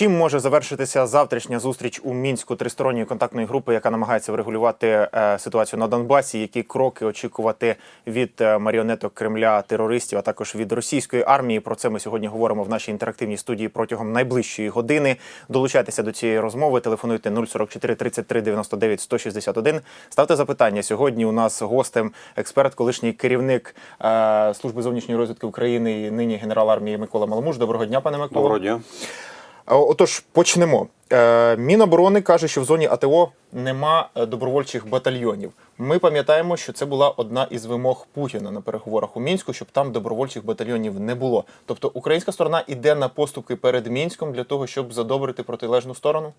Чим може завершитися завтрашня зустріч у мінську тристоронньої контактної групи, яка намагається врегулювати е, ситуацію на Донбасі? Які кроки очікувати від е, маріонеток Кремля, терористів, а також від російської армії? Про це ми сьогодні говоримо в нашій інтерактивній студії протягом найближчої години. Долучайтеся до цієї розмови. Телефонуйте 044 33 99 161. Ставте запитання. Сьогодні у нас гостем експерт, колишній керівник е, служби зовнішньої розвідки України, нині генерал армії Микола Маламуш. Доброго дня, пане Микола. Доброго дня. Отож, почнемо. Е, Міноборони каже, що в зоні АТО нема е, добровольчих батальйонів. Ми пам'ятаємо, що це була одна із вимог Путіна на переговорах у мінську, щоб там добровольчих батальйонів не було. Тобто українська сторона йде на поступки перед мінськом для того, щоб задобрити протилежну сторону.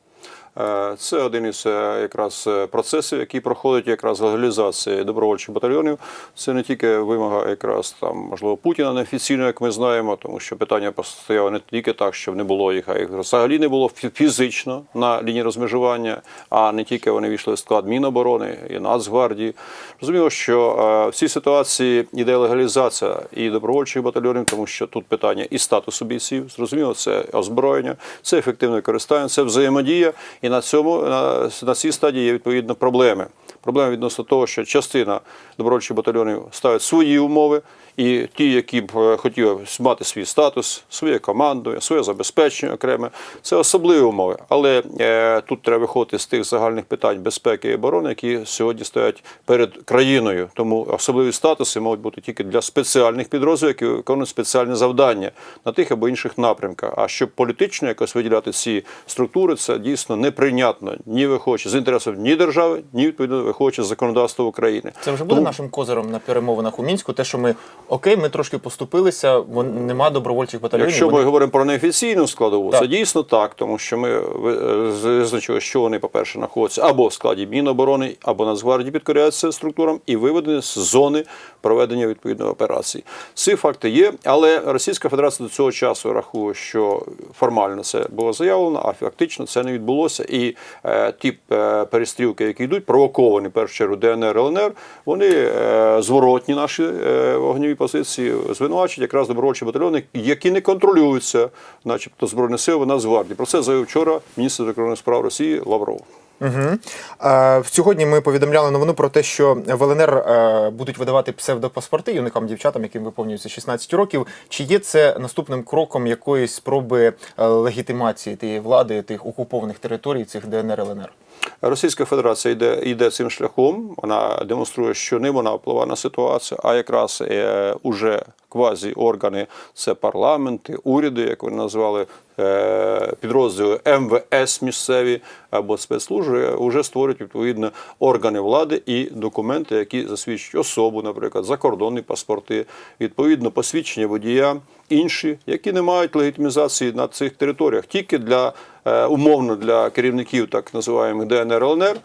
Е, Це один із якраз процесів, який проходить якраз легалізації добровольчих батальйонів. Це не тільки вимога якраз там можливо Путіна неофіційно, як ми знаємо, тому що питання постояло не тільки так, щоб не було їх, а їх взагалі не було фі- фізично на лінії розмежування, а не тільки вони війшли в склад Міноборони і Нацгвардії. Розуміло, що е, в цій ситуації йде легалізація і добровольчих батальйонів, тому що тут питання і статусу бійців, зрозуміло, це озброєння, це ефективне використання, це взаємодія. І на цьому на, на цій стадії є відповідно проблеми. Проблема відносно того, що частина добровольчих батальйонів ставить свої умови, і ті, які б е, хотіли мати свій статус, своє командою, своє забезпечення окреме, це особливі умови. Але е, тут треба виходити з тих загальних питань безпеки і оборони, які сьогодні стоять перед країною. Тому особливі статуси можуть бути тільки для спеціальних підрозділів, які виконують спеціальні завдання на тих або інших напрямках. А щоб політично якось виділяти ці структури, це дійсно неприйнятно. Ні виходячи з інтересів ні держави, ні відповідно виходячи з законодавства України. Це вже буде Тому- нашим козиром на перемовинах у мінську. Те, що ми окей, ми трошки поступилися, вон- нема добровольчих батальйонів. Якщо ми говоримо про неофіційну складову, Так. це дійсно так, тому що ми е, визначили, що вони, по-перше, знаходяться або в складі Міноборони, або Нацгвардії підкоряються структурам і виведені з зони проведення відповідної операції. Ці факти є, але Російська Федерація до цього часу рахує, що формально це було заявлено, а фактично це не відбулося. І е, ті е, перестрілки, які йдуть, провоковані в першу чергу ДНР ЛНР, вони е, зворотні наші е, вогневі позиції звинувачують якраз добровольчі батальйони, які не контролюються, начебто збройні сили Нацгвардії. Про це заявив вчора міністр закордонних справ Росії Лавров. Угу. Е, сьогодні ми повідомляли новину про те, що в ЛНР е, будуть видавати псевдопаспорти юнакам дівчатам, яким виповнюється 16 років. Чи є це наступним кроком якоїсь спроби е, легітимації тієї влади, тих окупованих територій, цих ДНР ЛНР? Російська Федерація йде, йде цим шляхом. Вона демонструє, що не вона впливає на ситуацію, а якраз е, уже квазі органи це парламенти, уряди, як вони назвали, е, підрозділи МВС місцеві або спецслужби, вже створюють відповідно органи влади і документи, які засвідчують особу, наприклад, закордонні паспорти, відповідно посвідчення водія. Інші, які не мають легітимізації на цих територіях, тільки для умовно для керівників так називаємо ДНР ЛНР,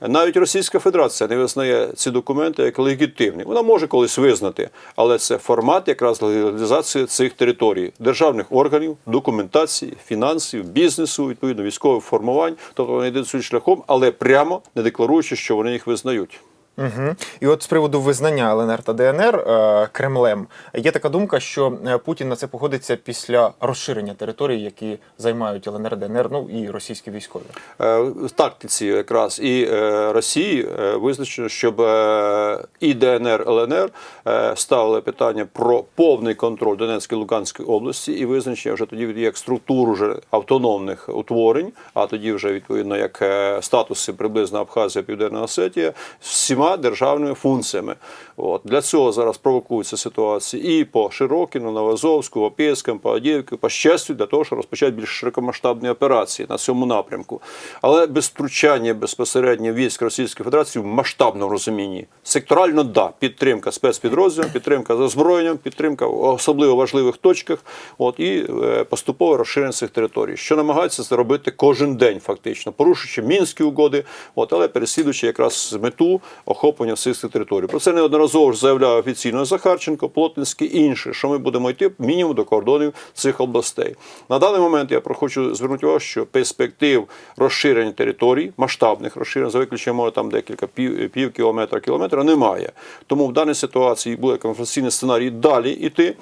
навіть Російська Федерація не визнає ці документи як легітимні. Вона може колись визнати, але це формат якраз легалізації цих територій, державних органів, документації, фінансів, бізнесу, відповідно військових формувань. Тобто вони йдуть цим шляхом, але прямо не декларуючи, що вони їх визнають. Угу. І от з приводу визнання ЛНР та ДНР е, Кремлем є така думка, що е, Путін на це погодиться після розширення територій, які займають ЛНР, ДНР, ну і російські військові. Е, тактиці якраз і е, Росії е, визначено, щоб е, і ДНР, ЛНР е, ставили питання про повний контроль Донецької Луганської області і визначення вже тоді як структуру вже автономних утворень, а тоді вже відповідно як е, статуси приблизно Абхазія, Південна Осетія з всіма державними функціями. От для цього зараз провокуються ситуації і по Широкіну, Новозовську, Опєцькому, по Авдіївці, по щастю, для того, щоб розпочати більш широкомасштабні операції на цьому напрямку. Але без втручання безпосередньо військ Російської Федерації в масштабному розумінні. Секторально да, підтримка спецпідрозділів, підтримка з озброєнням, підтримка в особливо важливих точках. От і е, поступове розширення цих територій, що намагаються це робити кожен день, фактично, порушуючи мінські угоди, от але переслідуючи якраз мету охоплення всіх цих територій. Про це неодноразово ж заявляв офіційно Захарченко, Плотницький і інші, що ми будемо йти мінімум до кордонів цих областей. На даний момент я хочу звернути увагу, що перспектив розширення територій, масштабних розширень, за виключенням може там декілька пів, пів кілометра, кілометра, немає. Тому в даній ситуації буде конференційний сценарій далі йти.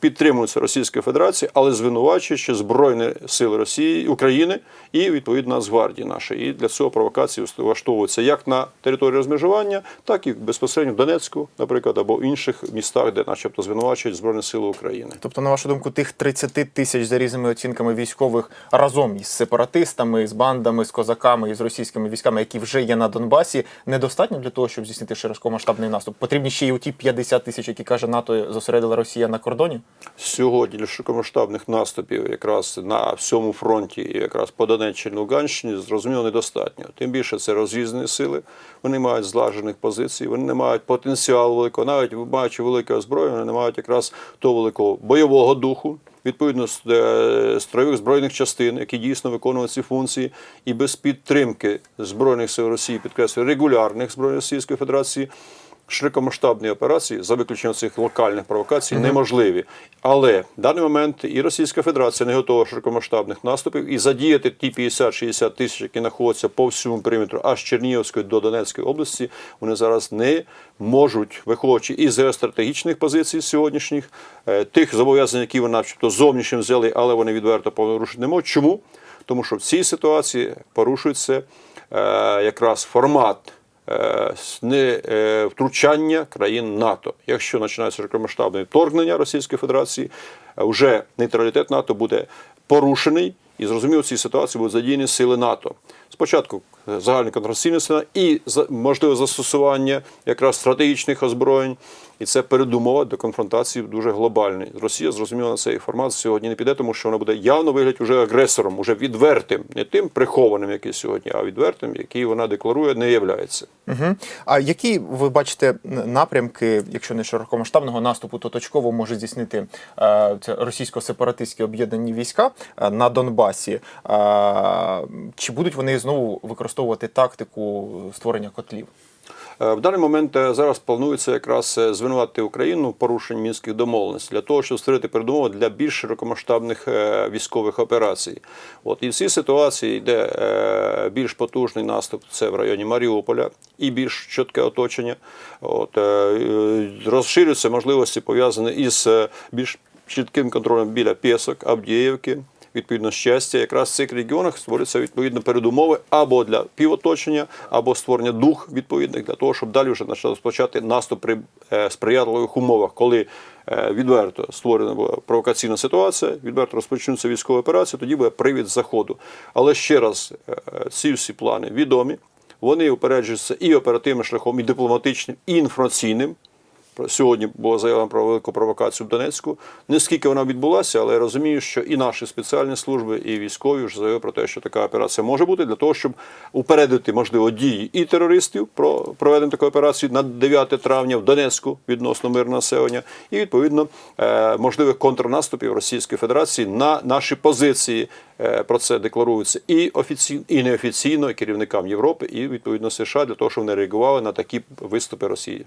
Підтримується Російська Федерація, але звинувачуючи Збройні сили Росії, України і відповідно Нацгвардії нашої. І для цього провокації влаштовуються як на території розмежування, так і безпосередньо в Донецьку, наприклад, або в інших містах, де, начебто, звинувачують Збройні Сили України. Тобто, на вашу думку, тих 30 тисяч за різними оцінками військових разом із сепаратистами, з бандами, з козаками і з російськими військами, які вже є на Донбасі, недостатньо для того, щоб здійснити широкомасштабний наступ. Потрібні ще й у ті 50 тисяч, які каже НАТО, зосередила Росія на кордоні. Сьогодні для широкомасштабних наступів якраз на всьому фронті, якраз по Донеччині, Луганщині, зрозуміло, недостатньо. Тим більше це розрізнені сили, вони мають злажених позицій, вони не мають потенціалу великого, навіть маючи велике озброєння, вони не мають якраз того великого бойового духу. Відповідно е, строєвих збройних частин, які дійсно виконують ці функції, і без підтримки збройних сил Росії, підкреслюю, регулярних збройних Російської Федерації, широкомасштабні операції за виключенням цих локальних провокацій неможливі. Але в даний момент і Російська Федерація не готова широкомасштабних наступів і задіяти ті 50-60 тисяч, які знаходяться по всьому периметру, аж Чернігівської до Донецької області, вони зараз не можуть, виходячи із стратегічних позицій сьогоднішніх, е, тих зобов'язань, які вони начебто зовнішнім взяли, але вони відверто порушити не можуть. Чому? Тому що в цій ситуації порушується е, якраз формат втручання країн НАТО. Якщо починається широкомасштабне вторгнення Російської Федерації, е, вже нейтралітет НАТО буде порушений, і зрозуміло, в цій ситуації будуть задіяні сили НАТО. Спочатку е, загальні контраційні і можливе застосування якраз стратегічних озброєнь. І це передумова до конфронтації дуже глобальної. Росія зрозуміло на цей формат сьогодні не піде, тому що вона буде явно виглядати вже агресором, уже відвертим, не тим прихованим, який сьогодні, а відвертим, який вона декларує, не являється. Угу. А які ви бачите напрямки, якщо не широкомасштабного наступу, то точково може здійснити е, російсько-сепаратистські об'єднані війська е, на Донбасі? Е, чи будуть вони знову використовувати тактику створення котлів? Е, В даний момент е, зараз планується якраз е, звинувати Україну в порушенні мінських домовленостей для того, щоб створити передумови для більш широкомасштабних військових операцій. От і в цій ситуації йде більш потужний наступ. Це в районі Маріуполя і більш чітке оточення. От розширюються можливості пов'язані із більш чітким контролем біля Пєсок, Авдіївки відповідно щастя, якраз в цих регіонах створюються відповідно передумови або для півоточення, або створення дух відповідних для того, щоб далі вже почати розпочати наступ при е, сприятливих умовах, коли е, відверто створена була провокаційна ситуація, відверто розпочнуться військові операції, тоді буде привід заходу. Але ще раз, е, ці всі плани відомі. Вони упереджуються і оперативним шляхом, і дипломатичним, і інформаційним. Сьогодні була заява про велику провокацію в Донецьку. Не скільки вона відбулася, але я розумію, що і наші спеціальні служби, і військові вже заявили про те, що така операція може бути для того, щоб упередити можливо дії і терористів про проведення такої операції на 9 травня в Донецьку відносно мирного населення, і відповідно е, можливих контрнаступів Російської Федерації на наші позиції. Е, Про це декларується і офіційно, і неофіційно керівникам Європи, і відповідно США для того, щоб вони реагували на такі виступи Росії.